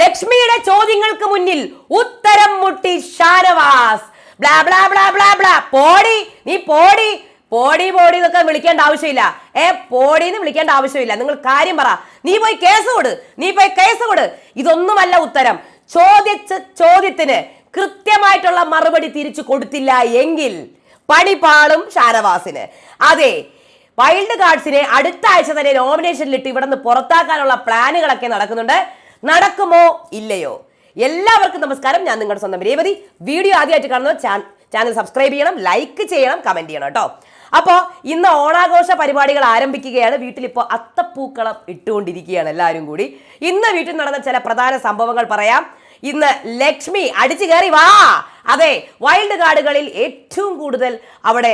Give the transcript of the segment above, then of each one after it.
ലക്ഷ്മിയുടെ ചോദ്യങ്ങൾക്ക് മുന്നിൽ ഉത്തരം മുട്ടി Shanavas. Blah blah blah blah blah. പോടി നീ പോടി. പോടി പോടി എന്നൊക്കെ വിളിക്കേണ്ട ആവശ്യമില്ല. ഏ പോടി എന്ന് വിളിക്കേണ്ട ആവശ്യമില്ല. നിങ്ങൾ കാര്യം പറ. നീ പോയി കേസ് കൊട്. നീ പോയി കേസ് കൊട്. ഇതൊന്നുമല്ല ഉത്തരം. ചോദിച്ച ചോദ്യത്തിന് കൃത്യമായിട്ടുള്ള മറുപടി തിരിച്ചു കൊടുത്തില്ല എങ്കിൽ പണിപാളും ഷാനവാസിന്. അതെ വൈൽഡ് കാർഡ്സിനെ അടുത്ത ആഴ്ച തന്നെ നോമിനേഷനിലിട്ട് ഇവിടെ നിന്ന് പുറത്താക്കാനുള്ള പ്ലാനുകളൊക്കെ നടക്കുന്നുണ്ട്. നടക്കുമോ ഇല്ലയോ? എല്ലാവർക്കും നമസ്കാരം. ഞാൻ നിങ്ങളുടെ സ്വന്തം രേവതി. വീഡിയോ ആദ്യമായിട്ട് കാണുന്നത് ചാനൽ സബ്സ്ക്രൈബ് ചെയ്യണം ലൈക്ക് ചെയ്യണം കമന്റ് ചെയ്യണം കേട്ടോ. അപ്പോൾ ഇന്ന് ഓണാഘോഷ പരിപാടികൾ ആരംഭിക്കുകയാണ്. വീട്ടിലിപ്പോൾ അത്തപ്പൂക്കളം ഇട്ടുകൊണ്ടിരിക്കുകയാണ് എല്ലാവരും കൂടി. ഇന്ന് വീട്ടിൽ നടന്ന ചില പ്രധാന സംഭവങ്ങൾ പറയാം. ഇന്ന് ലക്ഷ്മി അടിച്ചു കയറി വാ. അതെ വൈൽഡ് കാർഡുകളിൽ ഏറ്റവും കൂടുതൽ അവിടെ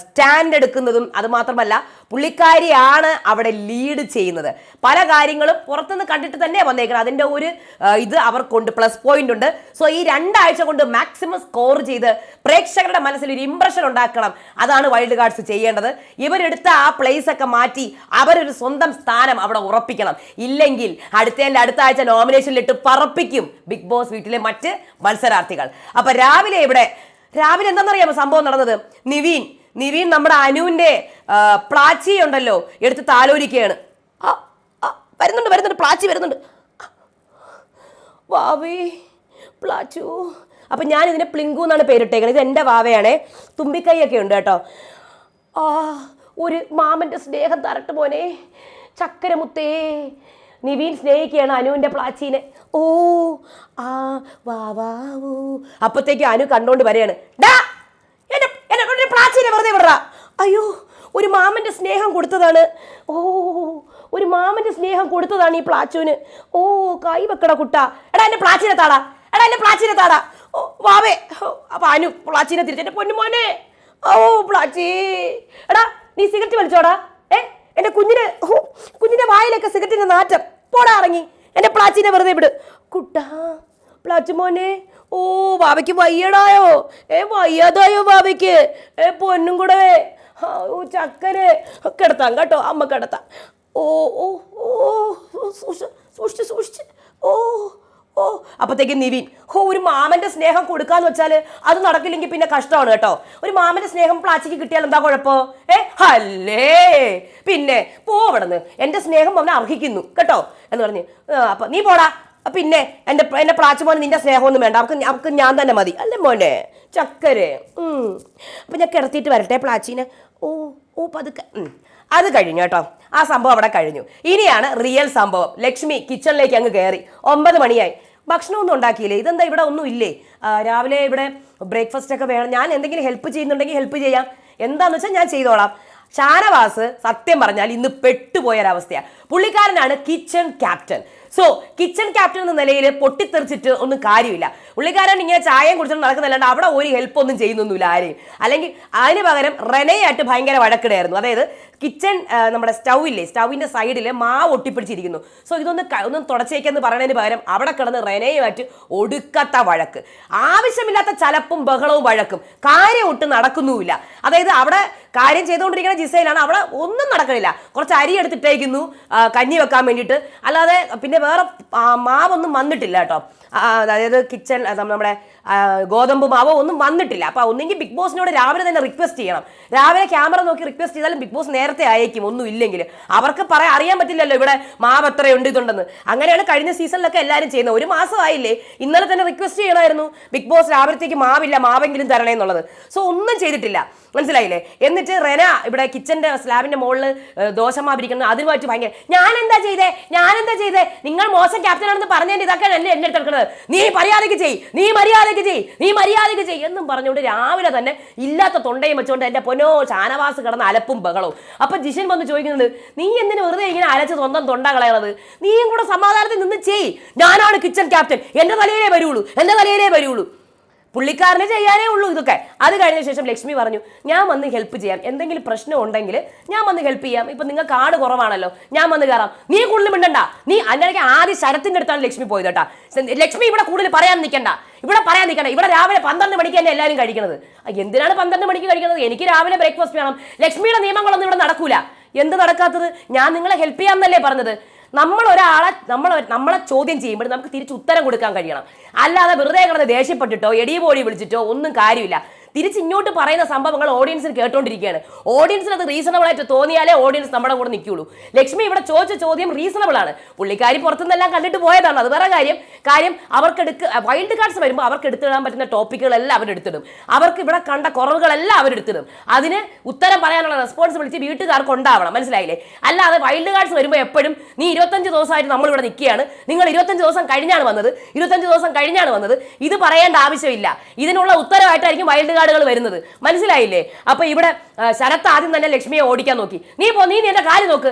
സ്റ്റാൻഡ് എടുക്കുന്നതും അതുമാത്രമല്ല പുള്ളിക്കാരിയാണ് അവിടെ ലീഡ് ചെയ്യുന്നത്. പല കാര്യങ്ങളും പുറത്തുനിന്ന് കണ്ടിട്ട് തന്നെ വന്നേക്കണം അതിന്റെ ഒരു ഇത് അവർക്കുണ്ട് പ്ലസ് പോയിന്റ് ഉണ്ട്. സോ ഈ രണ്ടാഴ്ച കൊണ്ട് മാക്സിമം സ്കോർ ചെയ്ത് പ്രേക്ഷകരുടെ മനസ്സിൽ ഒരു ഇമ്പ്രഷൻ ഉണ്ടാക്കണം. അതാണ് വൈൽഡ് കാർഡ്സ് ചെയ്യേണ്ടത്. ഇവരെടുത്ത ആ പ്ലേസ് ഒക്കെ മാറ്റി അവരൊരു സ്വന്തം സ്ഥാനം അവിടെ ഉറപ്പിക്കണം. ഇല്ലെങ്കിൽ അടുത്തതിന്റെ അടുത്ത ആഴ്ച നോമിനേഷനിലിട്ട് പറപ്പിക്കും. ബിഗ് ബോസ് വീട്ടിലെ മറ്റ് മത്സരാർത്ഥികൾ. അപ്പൊ രാവിലെ ഇവിടെ രാവിലെ എന്താണെന്നറിയാമോ സംഭവം നടന്നത്? നിവീൻ നിവീൻ നമ്മുടെ അനുവിന്റെ ഉണ്ടല്ലോ എടുത്ത് താലോലിക്കുകയാണ്. വരുന്നുണ്ട് വരുന്നുണ്ട് പ്ലാച്ചി വരുന്നുണ്ട്. വാവേ പ്ലാച്ചു. അപ്പൊ ഞാൻ ഇതിനെ പ്ലിങ്കു എന്നാണ് പേരിട്ടേക്കുന്നത് ഇത് എന്റെ വാവയാണേ. തുമ്പിക്കൈയൊക്കെ ഉണ്ട് കേട്ടോ. ആ ഒരു മാമന്റെ സ്നേഹം തരട്ട് മോനെ. ചക്കരമുത്തേ. നിവീൻ സ്നേഹിക്കുകയാണ് അനുവിന്റെ പ്ലാച്ചീനെ. ഓ ആ വാ വാ ഓ അപ്പത്തേക്ക് അനു കണ്ടോണ്ട് വരെയാണ്. ഡാ എന്നെ എന്നെ പ്ലാച്ചീനെ വെറുതെ വിടറ. അയ്യോ ഒരു മാമന്റെ സ്നേഹം കൊടുത്തതാണ്. ഓ ഒരു മാമന്റെ സ്നേഹം കൊടുത്തതാണ് ഈ പ്ലാച്ചുവിന്. ഓ കൈ വെക്കട കുട്ട. എടാ എന്നെ പ്ലാച്ചിനെ താടാ. എടാ എന്നെ പ്ലാച്ചിനെ താടാ. ഓ വാവേ അപ്പം അനു പ്ലാച്ചിനെ തിരിച്ചെന്റെ പൊന്നു മോനെ ഓ പ്ലാച്ചി. എടാ നീ സിഗരറ്റ് വലിച്ചോടാ. ഏ? എന്റെ കുഞ്ഞിനെ കുഞ്ഞിന്റെ വായിലൊക്കെ സിഗരറ്റിന്റെ നാറ്റം. പോടാ ഇറങ്ങി. എന്റെ പ്ലാച്ചിനെ വെറുതെ വിട്. കുട്ടാ പ്ലാച്ചു മോനെ ഓ ബാബയ്ക്ക് വയ്യടായോ ഏ വയ്യാതായോ ബാബയ്ക്ക് ഏ പൊന്നും കൂടെ ഓ ചക്കരെ കിടത്താം കേട്ടോ അമ്മ കിടത്താം. ഓ ഓ ഓ സൂക്ഷിച്ച് സൂക്ഷിച്ച്. ഓ ഓ അപ്പത്തേക്ക് നിവിൻ. ഹോ ഒരു മാമന്റെ സ്നേഹം കൊടുക്കാന്ന് വെച്ചാൽ അത് നടക്കില്ലെങ്കിൽ പിന്നെ കഷ്ടമാണ് കേട്ടോ. ഒരു മാമന്റെ സ്നേഹം പ്ലാച്ചിക്ക് കിട്ടിയാൽ എന്താ കുഴപ്പോ? ഏ അല്ലേ പിന്നെ പോവടന്ന് എന്റെ സ്നേഹം അവനെ അർഹിക്കുന്നു കേട്ടോ? എന്ന് പറഞ്ഞ് അപ്പൊ നീ പോടാ. പിന്നെ എന്റെ പ്ലാച്ചു മോനെ നിന്റെ സ്നേഹമൊന്നും വേണ്ട. അവർക്ക് അവർക്ക് ഞാൻ തന്നെ മതി. അല്ലേ മോനെ? ചക്കരെ. അപ്പൊ ഞാൻ കിടത്തിയിട്ട് വരട്ടെ പ്ലാച്ചിനെ. ഓ ഓ പതുക്കെ അത് കഴിഞ്ഞു കേട്ടോ. ആ സംഭവം അവിടെ കഴിഞ്ഞു. ഇനിയാണ് റിയൽ സംഭവം. ലക്ഷ്മി കിച്ചണിലേക്ക് അങ്ങ് കയറി. ഒമ്പത് മണിയായി. ഭക്ഷണമൊന്നും ഉണ്ടാക്കിയില്ലേ? ഇതെന്താ ഇവിടെ ഒന്നും ഇല്ലേ? രാവിലെ ഇവിടെ ബ്രേക്ക്ഫാസ്റ്റ് ഒക്കെ വേണം. ഞാൻ എന്തെങ്കിലും ഹെൽപ്പ് ചെയ്യുന്നുണ്ടെങ്കിൽ ഹെൽപ്പ് ചെയ്യാം. എന്താന്ന് വെച്ചാൽ ഞാൻ ചെയ്തോളാം. ഷാനവാസ് സത്യം പറഞ്ഞാൽ ഇന്ന് പെട്ടുപോയൊരവസ്ഥയാണ് പുള്ളിക്കാരനാണ് kitchen captain so kitchen captain എന്ന നിലയിൽ പൊട്ടിത്തെറിച്ചിട്ട് ഒന്നും കാര്യമില്ല. പുള്ളിക്കാരൻ ഇങ്ങനെ ചായയും കുടിച്ചിട്ട് നടക്കുന്നില്ലാണ്ട് അവിടെ ഒരു ഹെൽപ്പ് ഒന്നും ചെയ്യുന്നൊന്നുമില്ല ആരെയും. അല്ലെങ്കിൽ അതിന് പകരം റെനയായിട്ട് ഭയങ്കര വഴക്കിടായിരുന്നു അതായത് കിച്ചൺ നമ്മുടെ സ്റ്റൗ ഇല്ലേ സ്റ്റൗവിന്റെ സൈഡിൽ മാവ് ഒട്ടിപ്പിടിച്ചിരിക്കുന്നു. സോ ഇതൊന്ന് ഒന്നും തുടച്ചേക്കെന്ന് പറയുന്നതിന് പകരം അവിടെ കിടന്ന് റെനയുമായിട്ട് ഒടുക്കത്ത വഴക്ക്. ആവശ്യമില്ലാത്ത ചലപ്പും ബഹളവും വഴക്കും. കാര്യം ഒട്ടും നടക്കുന്നുമില്ല. അതായത് അവിടെ കാര്യം ചെയ്തുകൊണ്ടിരിക്കുന്ന ജിസയിലാണ് അവിടെ ഒന്നും നടക്കണില്ല. കുറച്ച് അരി എടുത്തിട്ടേക്കുന്നു. കഞ്ഞി വെക്കാൻ വേണ്ടിയിട്ട്. അല്ലാതെ പിന്നെ വേറെ മാവൊന്നും വന്നിട്ടില്ല കേട്ടോ. അതായത് കിച്ചൺ നമ്മുടെ ഗോതമ്പ് മാവോ ഒന്നും വന്നിട്ടില്ല. അപ്പോൾ ഒന്നെങ്കിൽ ബിഗ് ബോസിനോട് രാവിലെ തന്നെ റിക്വസ്റ്റ് ചെയ്യണം. രാവിലെ ക്യാമറ നോക്കി റിക്വസ്റ്റ് ചെയ്താലും ബിഗ് ബോസ് നേരത്തെ അയക്കും ഒന്നും ഇല്ലെങ്കിൽ. അവർക്ക് പറയാൻ അറിയാൻ പറ്റില്ലല്ലോ ഇവിടെ മാവ് എത്രയുണ്ട് ഇതുണ്ടെന്ന്. അങ്ങനെയാണ് കഴിഞ്ഞ സീസണിലൊക്കെ എല്ലാവരും ചെയ്യുന്നത്. ഒരു മാസമായില്ലേ? ഇന്നലെ തന്നെ റിക്വസ്റ്റ് ചെയ്യണമായിരുന്നു. ബിഗ് ബോസ് രാവിലത്തേക്ക് മാവില്ല മാവെങ്കിലും തരണേ എന്നുള്ളത്. സോ ഒന്നും ചെയ്തിട്ടില്ല. മനസ്സിലായില്ലേ? എന്നിട്ട് റെന ഇവിടെ കിച്ചന്റെ സ്ലാബിന്റെ മുകളിൽ ദോശമാവിരിക്കുന്നത് മാറ്റി ഭയങ്കര ഞാൻ എന്താ ചെയ്തേ ഞാൻ എന്താ ചെയ്തേ? നിങ്ങൾ മോശം ക്യാപ്റ്റൻ ആണെന്ന് പറഞ്ഞതിന്റെ ഇതൊക്കെ എന്നെ എന്നെ എടുത്തെടുക്കുന്നത് നീ മര്യാദയ്ക്ക് ചെയ് നീ മര്യാദയ്ക്ക് ചെയ് നീ മര്യാദയ്ക്ക് ചെയ് എന്നും പറഞ്ഞുകൊണ്ട് രാവിലെ തന്നെ ഇല്ലാത്ത തൊണ്ടയും വെച്ചുകൊണ്ട് എന്റെ പൊന്നോ ഷാനവാസ് കിടന്ന അലപ്പും ബഹളവും. അപ്പൊ ജിഷൻ വന്ന് ചോദിക്കുന്നുണ്ട് നീ എന്തിനു വെറുതെ ഇങ്ങനെ അലച്ച് സ്വന്തം തൊണ്ട കളയണത്? നീയും കൂടെ സമാധാനത്തിൽ നിന്ന് ചെയ് ഞാനാണ് കിച്ചൺ ക്യാപ്റ്റൻ എന്റെ തലയിലേ വരുള്ളൂ. എന്റെ തലയിലേ വരുള്ളൂ. പുള്ളിക്കാരന് ചെയ്യാനേ ഉള്ളൂ ഇതൊക്കെ. അത് കഴിഞ്ഞ ശേഷം ലക്ഷ്മി പറഞ്ഞു ഞാൻ വന്ന് ഹെൽപ്പ് ചെയ്യാം. എന്തെങ്കിലും പ്രശ്നം ഉണ്ടെങ്കിൽ ഞാൻ വന്ന് ഹെൽപ്പ് ചെയ്യാം. ഇപ്പൊ നിങ്ങൾക്ക് ആട് കുറവാണല്ലോ. ഞാൻ വന്ന് കയറാം. നീ കൂടുതൽ മിണ്ടണ്ട. നീ അതിനിടയ്ക്ക് ആദ്യം ശരത്തിന്റെ അടുത്താണ് ലക്ഷ്മി പോയത് കേട്ടാ. ലക്ഷ്മി ഇവിടെ കൂടുതൽ പറയാൻ നിൽക്കണ്ട ഇവിടെ പറയാൻ നിൽക്കണ്ട ഇവിടെ രാവിലെ പന്ത്രണ്ട് മണിക്ക് തന്നെ എല്ലാവരും കഴിക്കുന്നത് എന്തിനാണ് പന്ത്രണ്ട് മണിക്ക് കഴിക്കുന്നത് എനിക്ക് രാവിലെ ബ്രേക്ക്ഫാസ്റ്റ് വേണം. ലക്ഷ്മിയുടെ നിയമങ്ങളൊന്നും ഇവിടെ നടക്കൂല. എന്ത് നടക്കാത്തത്? ഞാൻ നിങ്ങളെ ഹെൽപ്പ് ചെയ്യാമെന്നല്ലേ പറഞ്ഞത്. നമ്മൾ ഒരാളെ നമ്മൾ നമ്മളെ ചോദ്യം ചെയ്യുമ്പോൾ നമുക്ക് തിരിച്ച് ഉത്തരം കൊടുക്കാൻ കഴിയണം. അല്ലാതെ വെറുതെ കിടന്ന് ദേഷ്യപ്പെട്ടിട്ടോ എടിപോടി വിളിച്ചിട്ടോ ഒന്നും കാര്യമില്ല. തിരിച്ച് ഇങ്ങോട്ട് പറയുന്ന സംഭവങ്ങൾ ഓഡിയൻസിന് കേട്ടോണ്ടിരിക്കുകയാണ്. ഓഡിയൻസിന് അത് റീസണബിൾ ആയിട്ട് തോന്നിയാലേ ഓഡിയൻസ് നമ്മുടെ കൂടെ നിൽക്കുള്ളൂ ലക്ഷ്മി ഇവിടെ ചോദിച്ച ചോദ്യം റീസണബിൾ ആണ്. പുള്ളിക്കാരി പുറത്തുനിന്നെല്ലാം കണ്ടിട്ട് പോയതാണ്. അത് വേറെ കാര്യം. കാര്യം അവർക്ക് എടുക്ക വൈൽഡ് കാർഡ്സ് വരുമ്പോൾ അവർക്ക് എടുത്തിടാൻ പറ്റുന്ന ടോപ്പിക്കുകളെല്ലാം അവരെടുത്തിടും അവർക്ക് ഇവിടെ കണ്ട കുറവുകളെല്ലാം അവരെടുത്തിടും അതിന് ഉത്തരം പറയാനുള്ള റെസ്പോൺസിബിലിറ്റി വീട്ടുകാർക്ക് ഉണ്ടാവണം. മനസ്സിലായില്ലേ? അല്ലാതെ വൈൽഡ് കാർഡ്സ് വരുമ്പോൾ എപ്പോഴും നീ ഇരുപത്തഞ്ച് ദിവസമായിട്ട് നമ്മളിവിടെ നിൽക്കുകയാണ്. നിങ്ങൾ ഇരുപത്തഞ്ച് ദിവസം കഴിഞ്ഞാണ് വന്നത്. ഇരുപത്തഞ്ച് ദിവസം കഴിഞ്ഞാണ് വന്നത്. ഇത് പറയേണ്ട ആവശ്യമില്ല. ഇതിനുള്ള ഉത്തരവായിട്ടായിരിക്കും വൈൽഡ് കാർഡുകൾ വരുന്നത്. മനസ്സിലായില്ലേ? അപ്പൊ ഇവിടെ ശരത്ത് ആദ്യം തന്നെ ലക്ഷ്മിയെ ഓടിക്കാൻ നോക്കി. നീ പോ നീ എന്റെ കാര്യം നോക്ക്.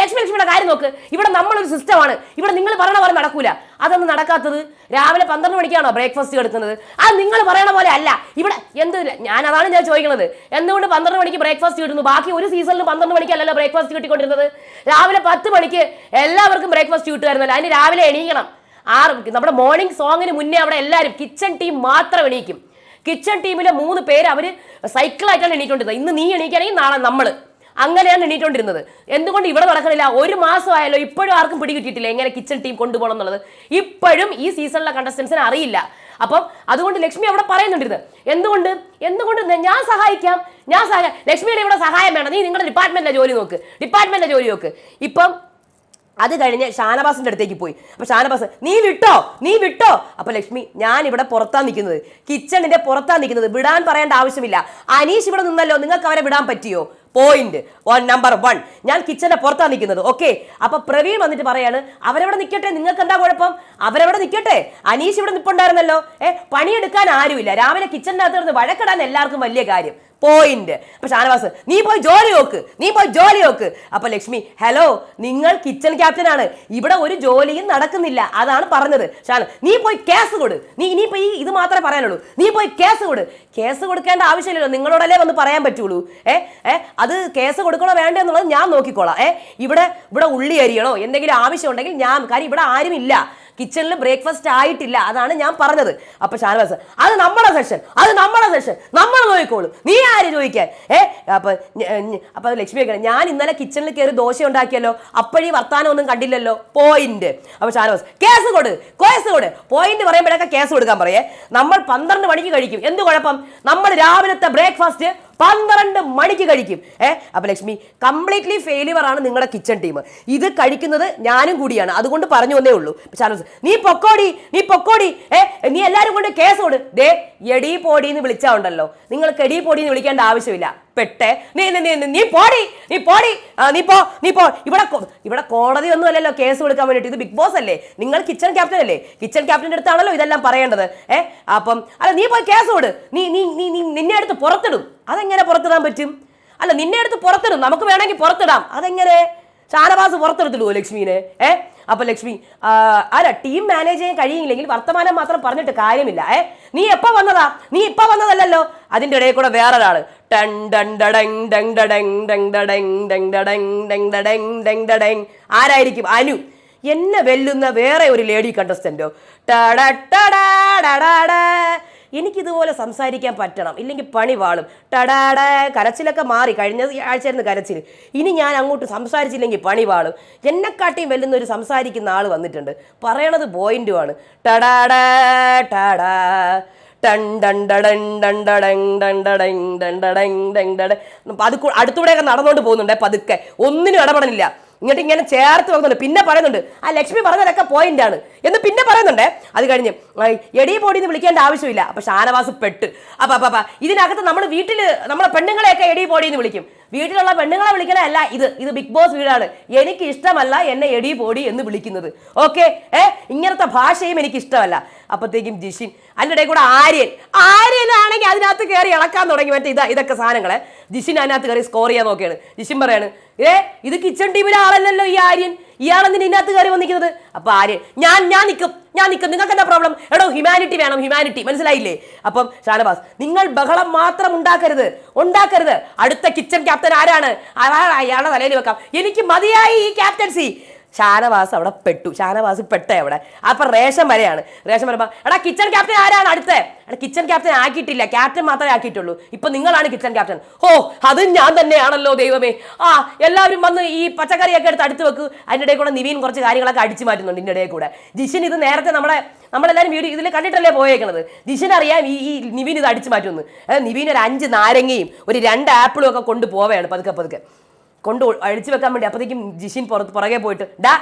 ലക്ഷ്മി ലക്ഷ്മിയുടെ കാര്യം നോക്ക്. ഇവിടെ നമ്മളൊരു സിസ്റ്റമാണ്. ഇവിടെ നിങ്ങൾ പറയണ പോലെ നടക്കൂല. അതൊന്നും നടക്കാത്തത് രാവിലെ പന്ത്രണ്ട് മണിക്കാണോ ബ്രേക്ക്ഫാസ്റ്റ് എടുക്കുന്നത്? അത് നിങ്ങൾ പറയണ പോലെ അല്ല. ഇവിടെ എന്ത് ഞാൻ അതാണ് ഞാൻ ചോദിക്കുന്നത് എന്തുകൊണ്ട് പന്ത്രണ്ട് മണിക്ക് ബ്രേക്ക്ഫാസ്റ്റ് കിട്ടുന്നു? ബാക്കി ഒരു സീസണിൽ പന്ത്രണ്ട് മണിക്കല്ലല്ലോ ബ്രേക്ക്ഫാസ്റ്റ് കിട്ടിക്കൊണ്ടിരുന്നത്. രാവിലെ പത്ത് മണിക്ക് എല്ലാവർക്കും ബ്രേക്ക്ഫാസ്റ്റ് കിട്ടുമായിരുന്നല്ലോ. അതിന് രാവിലെ എണീക്കണം. ആറ് നമ്മുടെ മോർണിംഗ് സോങ്ങിന് മുന്നേ അവിടെ എല്ലാവരും കിച്ചൺ ടീം മാത്രം എണീക്കും. കിച്ചൺ ടീമിലെ മൂന്ന് പേര് അവർ സൈക്കിളായിട്ടാണ് എണീറ്റോണ്ടിരുന്നത്. ഇന്ന് നീ എണീക്കുകയാണെങ്കിൽ നാളെ നമ്മൾ അങ്ങനെയാണ് എണീറ്റോണ്ടിരുന്നത്. എന്തുകൊണ്ട് ഇവിടെ നടക്കുന്നില്ല? ഒരു മാസമായാലോ ഇപ്പോഴും ആർക്കും പിടികിട്ടിയിട്ടില്ല എങ്ങനെ കിച്ചൺ ടീം കൊണ്ടുപോകണം എന്നുള്ളത്. ഇപ്പോഴും ഈ സീസണിലെ കണ്ടസ്റ്റൻസിന് അറിയില്ല. അപ്പം അതുകൊണ്ട് ലക്ഷ്മി അവിടെ പറയുന്നുണ്ടിരുന്നത്. എന്തുകൊണ്ട്? എന്തുകൊണ്ട് ഞാൻ സഹായിക്കാം. ഞാൻ സഹായം ലക്ഷ്മിയുടെ ഇവിടെ സഹായം വേണം. നീ നിങ്ങളുടെ ഡിപ്പാർട്ട്മെന്റിലെ ജോലി നോക്ക്. ഡിപ്പാർട്ട്മെന്റിലെ ജോലി നോക്ക്. ഇപ്പം അത് കഴിഞ്ഞ് ഷാനവാസിന്റെ അടുത്തേക്ക് പോയി. അപ്പൊ ഷാനവാസ് നീ വിട്ടോ? നീ വിട്ടോ? അപ്പൊ ലക്ഷ്മി ഞാൻ ഇവിടെ പുറത്താ നിൽക്കുന്നത്. കിച്ചണിന്റെ പുറത്താ നിൽക്കുന്നത്. വിടാൻ പറയേണ്ട ആവശ്യമില്ല. അനീഷ് ഇവിടെ നിന്നല്ലോ. നിങ്ങൾക്ക് അവരെ വിടാൻ പറ്റിയോ? പോയിന്റ് വൺ നമ്പർ വൺ ഞാൻ കിച്ചന്റെ പുറത്താണ് നിൽക്കുന്നത് ഓക്കെ അപ്പൊ പ്രവീൺ വന്നിട്ട് പറയാണ് അവരവിടെ നിൽക്കട്ടെ നിങ്ങൾക്ക് എന്താ കുഴപ്പം? അവരവിടെ നിൽക്കട്ടെ. അനീഷ് ഇവിടെ നിൽപ്പുണ്ടായിരുന്നല്ലോ ഏ പണിയെടുക്കാൻ ആരുമില്ല. രാവിലെ കിച്ചന്റെ അകത്ത് നിന്ന് വഴക്കിടാൻ എല്ലാവർക്കും വലിയ കാര്യം. പോയിന്റ് അപ്പൊ ഷാനവാസ് നീ പോയി ജോലി നോക്ക് നീ പോയി ജോലി നോക്ക്. അപ്പൊ ലക്ഷ്മി ഹലോ നിങ്ങൾ കിച്ചൺ ക്യാപ്റ്റൻ ആണ്. ഇവിടെ ഒരു ജോലിയും നടക്കുന്നില്ല. അതാണ് പറഞ്ഞത്. ഷാന നീ പോയി കേസ് കൊടു. നീ ഇനിയിപ്പോ ഈ ഇത് മാത്രമേ പറയാനുള്ളൂ. നീ പോയി കേസ് കൊടു. കേസ് കൊടുക്കേണ്ട ആവശ്യമില്ലല്ലോ. നിങ്ങളോടല്ലേ വന്ന് പറയാൻ പറ്റുള്ളൂ. ഏ ഏ അത് കേസ് കൊടുക്കണോ വേണ്ട എന്നുള്ളത് ഞാൻ നോക്കിക്കോളാം. ഏ ഇവിടെ ഇവിടെ ഉള്ളി അരിയണോ? എന്തെങ്കിലും ആവശ്യം ഉണ്ടെങ്കിൽ ഞാൻ കാര്യം ഇവിടെ ആരും ആരുമില്ല കിച്ചണിൽ ബ്രേക്ക്ഫാസ്റ്റ് ആയിട്ടില്ല. അതാണ് ഞാൻ പറഞ്ഞത്. അപ്പൊ ഷാനവാസ് അത് നമ്മുടെ സെഷൻ അത് നമ്മുടെ സെഷൻ നമ്മൾ നോക്കിക്കോളൂ. നീ ആര് ചോദിക്കാൻ? ഏ അപ്പൊ അപ്പൊ ലക്ഷ്മി വെക്കണം ഞാൻ ഇന്നലെ കിച്ചണിൽ കയറി ദോശ ഉണ്ടാക്കിയല്ലോ. അപ്പോഴീ വർത്താനം ഒന്നും കണ്ടില്ലല്ലോ. പോയിന്റ് അപ്പൊ ഷാനവാസ് കേസ് കൊടു. കേസ് കൊടു. പോയിന്റ് പറയുമ്പോഴൊക്കെ കേസ് കൊടുക്കാൻ പറയേ. നമ്മൾ പന്ത്രണ്ട് മണിക്ക് കഴിക്കും. എന്ത് കുഴപ്പം? നമ്മൾ രാവിലത്തെ ബ്രേക്ക്ഫാസ്റ്റ് പന്ത്രണ്ട് മണിക്ക് കഴിക്കും. ഏ അപ്പൊ ലക്ഷ്മി കംപ്ലീറ്റ്ലി ഫെയിലിയർ ആണ് നിങ്ങളുടെ കിച്ചൺ ടീം ഇത് കഴിക്കുന്നത് ഞാനും കൂടിയാണ്. അതുകൊണ്ട് പറഞ്ഞു വന്നേ ഉള്ളൂ. ചാനൽസ് നീ പൊക്കോടി നീ പൊക്കോടി. ഏ നീ എല്ലാരും കൊണ്ട് കേസ് കൊടു. ദേ എടി പോടി എന്ന് വിളിച്ചാ ഉണ്ടല്ലോ. നിങ്ങൾക്ക് എടി പോടി എന്ന് വിളിക്കേണ്ട ആവശ്യമില്ല. പെട്ടെ നീ നീ- നീ പോടി നീ പോടി. നീ പോ നീ പോ. ഇവിടെ ഇവിടെ കോടതി ഒന്നും അല്ലല്ലോ കേസ് കൊടുക്കാൻ വേണ്ടിയിട്ട്. ഇത് ബിഗ് ബോസ് അല്ലേ? നിങ്ങൾ കിച്ചൺ ക്യാപ്റ്റൻ അല്ലേ? കിച്ചൺ ക്യാപ്റ്റന്റെ അടുത്താണല്ലോ ഇതെല്ലാം പറയേണ്ടത്. ഏ അപ്പം അല്ല നീ പോയി കേസ് കൊടു. നീ നീ നീ നീ നിന്നെ അടുത്ത് പുറത്തിടും. അതെങ്ങനെ പുറത്തിടാൻ പറ്റും? അല്ല നിന്നെ അടുത്ത് പുറത്തിടും. നമുക്ക് വേണമെങ്കിൽ പുറത്തിടാം. അതെങ്ങനെ? ഷാനവാസ് പുറത്തെടുത്തിടുവോ ലക്ഷ്മീനെ? ഏ അപ്പൊ ലക്ഷ്മി ആരാ ടീം മാനേജ് ചെയ്യാൻ കഴിയില്ലെങ്കിൽ വർത്തമാനം മാത്രം പറഞ്ഞിട്ട് കാര്യമില്ല. ഏ നീ എപ്പോ വന്നതാ? നീ ഇപ്പൊ വന്നതല്ലല്ലോ. അതിന്റെ ഇടയിൽ കൂടെ വേറൊരാൾ. ആരായിരിക്കും അനു? എന്നെ വെല്ലുന്ന വേറെ ഒരു ലേഡി കണ്ടസ്റ്റന്റോ എനിക്കിതുപോലെ സംസാരിക്കാൻ പറ്റണം. ഇല്ലെങ്കിൽ പണി വാളും. ടടാട കരച്ചിലൊക്കെ മാറി. കഴിഞ്ഞ ആഴ്ചയായിരുന്നു കരച്ചിൽ ഇനി ഞാൻ അങ്ങോട്ട് സംസാരിച്ചില്ലെങ്കിൽ പണി വാളും. എന്നെക്കാട്ടിയും വെല്ലുന്ന ഒരു സംസാരിക്കുന്ന ആൾ വന്നിട്ടുണ്ട്. പറയണത് പോയിന്റുമാണ് ടടാട ടടാ അത് അടുത്തൂടെയൊക്കെ നടന്നുകൊണ്ട് പോകുന്നുണ്ട്. പതുക്കെ. ഒന്നിനും ഇടപെടലില്ല. ഇങ്ങോട്ട് ഇങ്ങനെ ചേർത്ത് വെക്കുന്നുണ്ട്. പിന്നെ പറയുന്നുണ്ട് ആ ലക്ഷ്മി പറഞ്ഞതൊക്കെ പോയിന്റ് ആണ്. എന്ന് പിന്നെ പറയുന്നുണ്ട്. അത് കഴിഞ്ഞ് എടി പൊടി എന്ന് വിളിക്കേണ്ട ആവശ്യമില്ല. അപ്പൊ ഷാനവാസ് പെട്ട് അപ്പൊ അപ്പൊ ഇതിനകത്ത് നമ്മൾ വീട്ടിൽ നമ്മളെ പെണ്ണുങ്ങളെയൊക്കെ എടി പൊടി എന്ന് വിളിക്കും. വീട്ടിലുള്ള പെണ്ണുങ്ങളെ വിളിക്കണല്ല ഇത്. ഇത് ബിഗ് ബോസ് വീടാണ്. എനിക്ക് ഇഷ്ടമല്ല എന്നെ എടി പോടി എന്ന് വിളിക്കുന്നത്. ഓക്കെ? ഏ? ഇങ്ങനത്തെ ഭാഷയും എനിക്ക് ഇഷ്ടമല്ല. അപ്പത്തേക്കും ജിഷിൻ അതിന്റെ ഇടയിൽ കൂടെ ആര്യൻ. ആര്യനാണെങ്കിൽ അതിനകത്ത് കയറി ഇളക്കാൻ തുടങ്ങി. മറ്റേ ഇതാ ഇതൊക്കെ സാധനങ്ങളെ. ജിഷിൻ അതിനകത്ത് കയറി സ്കോർ ചെയ്യാൻ നോക്കിയാണ്. ജിഷിൻ പറയാണ് ഏ ഇത് കിച്ചൺ ടീമിലെ ആളല്ലല്ലോ ഈ ആര്യൻ. ഇയാളെന്തിന് ഇതിനകത്ത് കയറി വന്നിരിക്കുന്നത്? അപ്പൊ ആര്യൻ ഞാൻ ഞാൻ നിൽക്കും ഞാൻ നിൽക്കും. നിങ്ങൾക്ക് എന്താ പ്രോബ്ലം എടോ ഹ്യൂമാനിറ്റി വേണം ഹ്യൂമാനിറ്റി മനസ്സിലായില്ലേ? അപ്പം ഷാനവാസ് നിങ്ങൾ ബഹളം മാത്രം ഉണ്ടാക്കരുത്. ഉണ്ടാക്കരുത്. അടുത്ത കിച്ചൺ ക്യാപ്റ്റൻ ആരാണ്? അയാളെ തലയിൽ വെക്കാം. എനിക്ക് മതിയായി ഈ ക്യാപ്റ്റൻസി ഷാനവാസ് അവിടെ പെട്ടു. ഷാനവാസ് പെട്ടേ അവിടെ. അപ്പൊ റേഷൻ വരെയാണ്. റേഷൻ വരുമ്പോ എടാ കിച്ചൺ ക്യാപ്റ്റൻ ആരാണ് അടുത്ത? എടാ കിച്ചൺ ക്യാപ്റ്റൻ ആക്കിയിട്ടില്ല. ക്യാപ്റ്റൻ മാത്രമേ ആക്കിയിട്ടുള്ളൂ. ഇപ്പൊ നിങ്ങളാണ് കിച്ചൺ ക്യാപ്റ്റൻ ഓ അത് ഞാൻ തന്നെയാണല്ലോ ദൈവമേ. ആ എല്ലാവരും വന്ന് ഈ പച്ചക്കറിയൊക്കെ എടുത്ത് അടുത്ത് വെക്ക്. അതിന്റെ ഇടയിൽ കൂടെ നിവീൻ കുറച്ച് കാര്യങ്ങളൊക്കെ അടിച്ചു മാറ്റുന്നുണ്ട് ഇതിന്റെ ഇടയിൽ കൂടെ. ജിഷിൻ ഇത് നേരത്തെ നമ്മളെ നമ്മളെല്ലാവരും വീഡിയോ ഇതിൽ കണ്ടിട്ടല്ലേ പോയേക്കുന്നത് ജിഷിൻ അറിയാം ഈ ഈ നിവീൻ ഇത് അടിച്ചു മാറ്റുമെന്ന്. നിവീൻ ഒരു അഞ്ച് നാരങ്ങയും ഒരു രണ്ട് ആപ്പിളും ഒക്കെ കൊണ്ട് പോവുകയാണ് പതുക്കെ പതുക്കെ. കൊണ്ട് അഴിച്ചു വെക്കാൻ വേണ്ടി അപ്പോഴത്തേക്കും ജിഷിൻ പുറത്ത് പുറകെ പോയിട്ട് ഡാ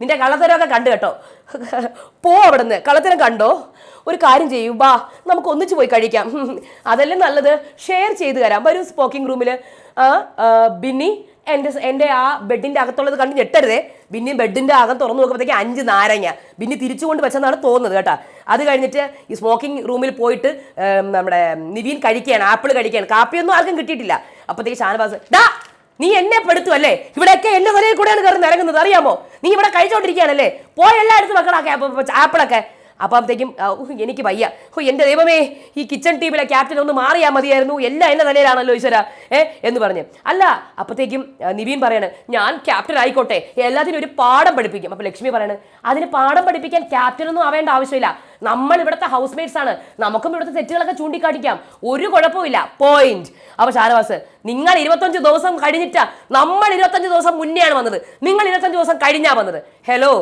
നിന്റെ കള്ളത്തരമൊക്കെ കണ്ടു കേട്ടോ. പോ അവിടുന്ന്. കള്ളത്തരം കണ്ടോ? ഒരു കാര്യം ചെയ്യൂ ബാ നമുക്ക് ഒന്നിച്ച് പോയി കഴിക്കാം. അതെല്ലാം നല്ലത്? ഷെയർ ചെയ്ത് തരാം. വരും സ്പോക്കിംഗ് റൂമിൽ. ബിന്നി എന്റെ എന്റെ ആ ബെഡിന്റെ അകത്തുള്ളത് കണ്ട് ഞെട്ടരുതേ. ബിന്നി ബെഡിന്റെ അകം തുറന്നു നോക്കുമ്പോഴത്തേക്ക് അഞ്ച് നാരങ്ങ. ബിന്നി തിരിച്ചുകൊണ്ട് വെച്ചെന്നാണ് തോന്നുന്നത് കേട്ടോ. അത് കഴിഞ്ഞിട്ട് ഈ സ്മോക്കിംഗ് റൂമിൽ പോയിട്ട് നമ്മുടെ നിവീൻ കഴിക്കുകയാണ് ആപ്പിൾ കഴിക്കുകയാണ്. കാപ്പിയൊന്നും ആർക്കും കിട്ടിയിട്ടില്ല. അപ്പോഴത്തേക്ക് ഷാനവാസ് ഡാ നീ എന്നെ പെടുത്തു അല്ലേ ഇവിടെയൊക്കെ എന്റെ തലയിൽ കൂടെയാണ് കയറി ഇറങ്ങുന്നത് അറിയാമോ നീ ഇവിടെ കഴിച്ചോണ്ടിരിക്കുകയാണല്ലേ പോയ എല്ലായിടത്തും മക്കളൊക്കെ ആപ്പിളൊക്കെ അപ്പോഴത്തേക്കും എനിക്ക് വയ്യ. ഓ എന്റെ ദൈവമേ ഈ കിച്ചൺ ടീമിലെ ക്യാപ്റ്റൻ ഒന്ന് മാറിയാൽ മതിയായിരുന്നു. എല്ലാം എന്റെ തലയിലാണല്ലോ ഈശ്വര ഏ എന്ന് പറഞ്ഞ്. അല്ല അപ്പോഴത്തേക്കും നിവീൻ പറയാണ് ഞാൻ ക്യാപ്റ്റൻ ആയിക്കോട്ടെ എല്ലാത്തിനും ഒരു പാഠം പഠിപ്പിക്കും. അപ്പോൾ ലക്ഷ്മി പറയാണ് അതിന് പാഠം പഠിപ്പിക്കാൻ ക്യാപ്റ്റൻ ഒന്നും ആവേണ്ട ആവശ്യമില്ല. നമ്മൾ ഇവിടുത്തെ ഹൗസ് മേറ്റ്സ് ആണ്. നമുക്കും ഇവിടുത്തെ തെറ്റുകളൊക്കെ ചൂണ്ടിക്കാണിക്കാം ഒരു കുഴപ്പമില്ല പോയിന്റ് അപ്പോൾ ഷാനവാസ് നിങ്ങൾ ഇരുപത്തഞ്ച് ദിവസം കഴിഞ്ഞിട്ടാ നമ്മൾ ഇരുപത്തഞ്ച് ദിവസം മുന്നെയാണ് വന്നത്. നിങ്ങൾ ഇരുപത്തഞ്ച് ദിവസം കഴിഞ്ഞാ വന്നത്. ഹലോ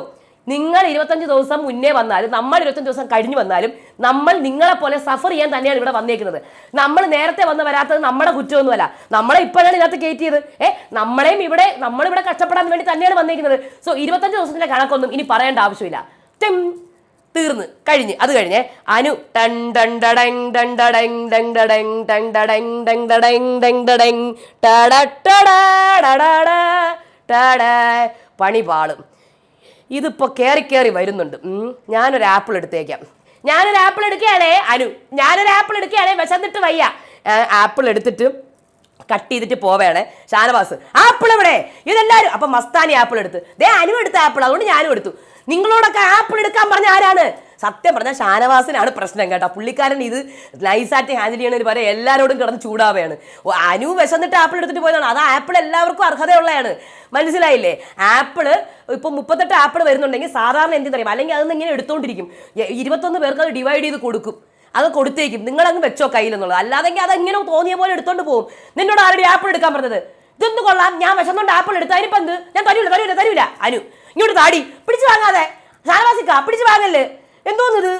നിങ്ങൾ ഇരുപത്തഞ്ച് ദിവസം മുന്നേ വന്നാലും നമ്മൾ ഇരുപത്തഞ്ച് ദിവസം കഴിഞ്ഞു വന്നാലും നമ്മൾ നിങ്ങളെ പോലെ സഫർ ചെയ്യാൻ തന്നെയാണ് ഇവിടെ വന്നേക്കുന്നത്. നമ്മൾ നേരത്തെ വന്ന് വരാത്തത് നമ്മുടെ കുറ്റമൊന്നുമല്ല. നമ്മളെ ഇപ്പോഴാണ് ഇതിനകത്ത് കയറ്റിയത്. ഏ നമ്മളെയും ഇവിടെ നമ്മളിവിടെ കഷ്ടപ്പെടാൻ വേണ്ടി തന്നെയാണ് വന്നേക്കുന്നത്. സോ ഇരുപത്തഞ്ച് ദിവസത്തിന്റെ കണക്കൊന്നും ഇനി പറയേണ്ട ആവശ്യമില്ല. തീർന്ന് കഴിഞ്ഞ് അത് കഴിഞ്ഞ് അനു ടൺ ടൺ പണി പാളും. ഇതിപ്പോൾ കയറി കയറി വരുന്നുണ്ട്. ഞാനൊരു ആപ്പിൾ എടുത്തേക്കാം. ഞാനൊരു ആപ്പിൾ എടുക്കുകയാണേ അനു. ഞാനൊരു ആപ്പിൾ എടുക്കുകയാണേ വിശന്നിട്ട് വയ്യ. ആപ്പിൾ എടുത്തിട്ട് കട്ട് ചെയ്തിട്ട് പോവേണേ. ഷാനവാസ് ആപ്പിൾ ഇവിടെ ഇതെല്ലാവരും അപ്പം മസ്താനി ആപ്പിൾ എടുത്ത്. ദേ അനു എടുത്ത ആപ്പിൾ അതുകൊണ്ട് ഞാനും എടുത്തു. നിങ്ങളോടൊക്കെ ആപ്പിൾ എടുക്കാൻ പറഞ്ഞ ആരാണ്? സത്യം പറഞ്ഞാൽ ഷാനവാസിനാണ് പ്രശ്നം കേട്ടോ. പുള്ളിക്കാരൻ ഇത് നൈസായിട്ട് ഹാൻഡിൽ ചെയ്യണതിന് പകരം എല്ലാവരോടും കിടന്ന് ചൂടാവുകയാണ് അനു വിശന്നിട്ട് ആപ്പിൾ എടുത്തിട്ട് പോയതാണ്. അത് ആപ്പിൾ എല്ലാവർക്കും അർഹതയുള്ളതാണ് മനസ്സിലായില്ലേ? ആപ്പിൾ ഇപ്പോൾ മുപ്പത്തെട്ട് ആപ്പിൾ വരുന്നുണ്ടെങ്കിൽ സാധാരണ എന്തെന്ന് അറിയാം അല്ലെങ്കിൽ അതൊന്നും ഇങ്ങനെ എടുത്തോണ്ടിരിക്കും. ഇരുപത്തൊന്ന് പേർക്ക് അത് ഡിവൈഡ് ചെയ്ത് കൊടുക്കും. അത് കൊടുത്തേക്കും. നിങ്ങളങ്ങ് വെച്ചോ കയ്യിലെന്നുള്ളത്. അല്ലാതെങ്കിൽ അതെങ്ങനെ തോന്നിയ പോലെ എടുത്തോണ്ട് പോകും. നിന്നോട് ആരുടെ ആപ്പിൾ എടുക്കാൻ പറഞ്ഞത്? ഇതൊന്നും കൊള്ളാം. ഞാൻ വിശന്നുകൊണ്ട് ആപ്പിൾ എടുത്താൽ അതിനിപ്പം എന്ത് ഞാൻ തരൂല തരൂല തരൂല. അനു ഇങ്ങോട്ട് താടി. പിടിച്ചു വാങ്ങാതെ. ഷാനവാസിക്ക പിടിച്ചു വാങ്ങല്ലേ എന്തോന്നിത്?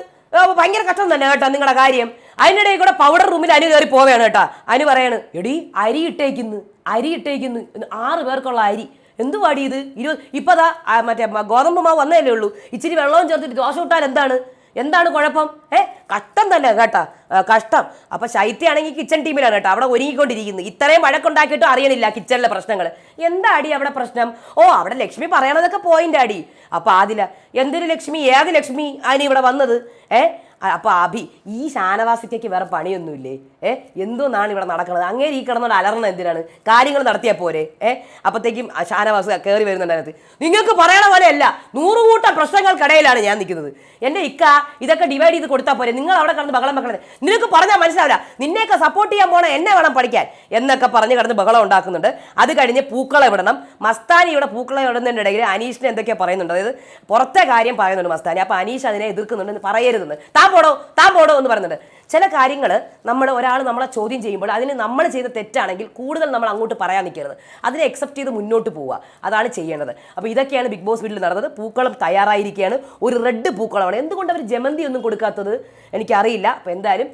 ഭയങ്കര കഷ്ടം തന്നെ കേട്ടോ നിങ്ങളുടെ കാര്യം. അതിനിടയിൽ കൂടെ പൗഡർ റൂമിൽ അനു കയറി പോവുകയാണ് കേട്ടോ. അനു പറയാണ് എടി അരി ഇട്ടേക്കുന്നു അരി ഇട്ടേക്കുന്നു. ആറ് പേർക്കുള്ള അരി. എന്ത് പാടി ഇത്? ഇരുപത് ഇപ്പതാ മറ്റേ ഗോതമ്പ് മാവ് വന്നതല്ലേ ഉള്ളൂ. ഇച്ചിരി വെള്ളവും ചേർത്തിട്ട് ദോശ ഇട്ടാൽ എന്താണ്? എന്താണ് കുഴപ്പം? ഏ കഷ്ടം തന്നെ കേട്ടോ. കഷ്ടം. അപ്പൊ ശൈത്യാണെങ്കിൽ കിച്ചൺ ടീമിലാണ് കേട്ടോ. അവിടെ ഒരുങ്ങിക്കൊണ്ടിരിക്കുന്നത് ഇത്രയും വഴക്കുണ്ടാക്കിയിട്ടും അറിയണില്ല കിച്ചണിലെ പ്രശ്നങ്ങൾ. എന്താ അടി അവിടെ പ്രശ്നം? ഓ അവിടെ ലക്ഷ്മി പറയണതൊക്കെ പോയിന്റ് അടി. അപ്പൊ ആദില എന്തൊരു ലക്ഷ്മി? ഏത് ലക്ഷ്മി? അതിന് ഇവിടെ വന്നത്? ഏ അ- അപ്പൊ അഭി ഈ ഷാനവാസിക്കയ്ക്ക് വേറെ പണിയൊന്നുമില്ലേ? ഏ എന്തോന്നാണ് ഇവിടെ നടക്കുന്നത്? അങ്ങേര് ഈ കിടന്നോട് അലർന്ന എന്തിനാണ്? കാര്യങ്ങൾ നടത്തിയാൽ പോരെ ഏ? അപ്പോഴത്തേക്കും ഷാനവാസ് കയറി വരുന്നുണ്ടതിനകത്ത് നിങ്ങൾക്ക് പറയണ പോലെയല്ല നൂറുകൂട്ടം പ്രശ്നങ്ങൾക്കിടയിലാണ് ഞാൻ നിൽക്കുന്നത്. എന്റെ ഇക്ക ഇതൊക്കെ ഡിവൈഡ് ചെയ്ത് കൊടുത്താൽ പോരെ. നിങ്ങൾ അവിടെ കിടന്ന് ബഹളം വെക്കണത്. നിനക്ക് പറഞ്ഞാൽ മനസ്സിലാവില്ല. നിന്നെയൊക്കെ സപ്പോർട്ട് ചെയ്യാൻ പോണ എന്നെ വേണം പഠിക്കാൻ എന്നൊക്കെ പറഞ്ഞ് കിടന്ന് ബഹളം ഉണ്ടാക്കുന്നുണ്ട്. അത് കഴിഞ്ഞ് പൂക്കളെ വിടണം. മസ്താനി ഇവിടെ പൂക്കളെ വിടുന്നതിന്റെ ഇടയിൽ അനീഷിനെ എന്തൊക്കെയാണ് പറയുന്നുണ്ട്. അതായത് പുറത്തെ കാര്യം പറയുന്നുണ്ട് മസ്താനി. അപ്പോൾ അനീഷ് അതിനെ എതിർക്കുന്നുണ്ട് എന്ന് പറയരുതെന്ന്. താൻ പോടോ താൻ പോടോ എന്ന് പറയുന്നുണ്ട് ചില കാര്യങ്ങൾ നമ്മൾ ഒരാൾ നമ്മളെ ചോദ്യം ചെയ്യുമ്പോൾ അതിന് നമ്മൾ ചെയ്ത തെറ്റാണെങ്കിൽ കൂടുതൽ നമ്മൾ അങ്ങോട്ട് പറയാൻ നിൽക്കരുത്. അതിനെ അക്സെപ്റ്റ് ചെയ്ത് മുന്നോട്ട് പോവുക. അതാണ് ചെയ്യേണ്ടത്. അപ്പോൾ ഇതൊക്കെയാണ് ബിഗ് ബോസ് വീട്ടിൽ നടന്നത്. പൂക്കളം തയ്യാറായിരിക്കുകയാണ്. ഒരു റെഡ് പൂക്കളമാണ്. എന്തുകൊണ്ട് അവർ ജമന്തി ഒന്നും കൊടുക്കാത്തത്? എനിക്കറിയില്ല. അപ്പോൾ എന്തായാലും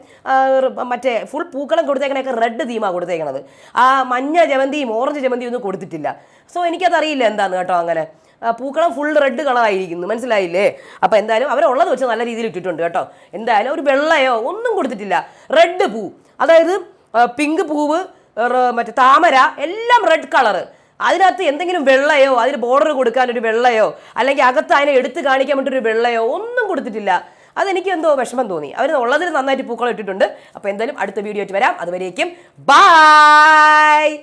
മറ്റേ ഫുൾ പൂക്കളം കൊടുത്തേക്കണൊക്കെ റെഡ് തീമാണ് കൊടുത്തേക്കണത്. ആ മഞ്ഞ ജമന്തിയും ഓറഞ്ച് ജമന്തിയും ഒന്നും കൊടുത്തിട്ടില്ല. സോ എനിക്കതറിയില്ല എന്താണ് കേട്ടോ അങ്ങനെ. പൂക്കളം ഫുൾ റെഡ് കളറായിരിക്കുന്നു മനസ്സിലായില്ലേ? അപ്പോൾ എന്തായാലും അവരുള്ളത് വെച്ച് നല്ല രീതിയിൽ ഇട്ടിട്ടുണ്ട് കേട്ടോ. എന്തായാലും ഒരു വെള്ളയോ ഒന്നും കൊടുത്തിട്ടില്ല. റെഡ് പൂ. അതായത് പിങ്ക് പൂവ് മറ്റേ താമര എല്ലാം റെഡ് കളറ് അതിനകത്ത് എന്തെങ്കിലും വെള്ളയോ അതിന് ബോർഡർ കൊടുക്കാൻ ഒരു വെള്ളയോ അല്ലെങ്കിൽ അകത്ത് അതിനെ എടുത്ത് കാണിക്കാൻ വേണ്ടി ഒരു വെള്ളയോ ഒന്നും കൊടുത്തിട്ടില്ല. അതെനിക്ക് എന്തോ വിഷമം തോന്നി. അവർ ഉള്ളതിൽ നന്നായിട്ട് പൂക്കളം ഇട്ടിട്ടുണ്ട്. അപ്പോൾ എന്തായാലും അടുത്ത വീഡിയോ ആയിട്ട് വരാം. അതുവരേക്കും ബൈ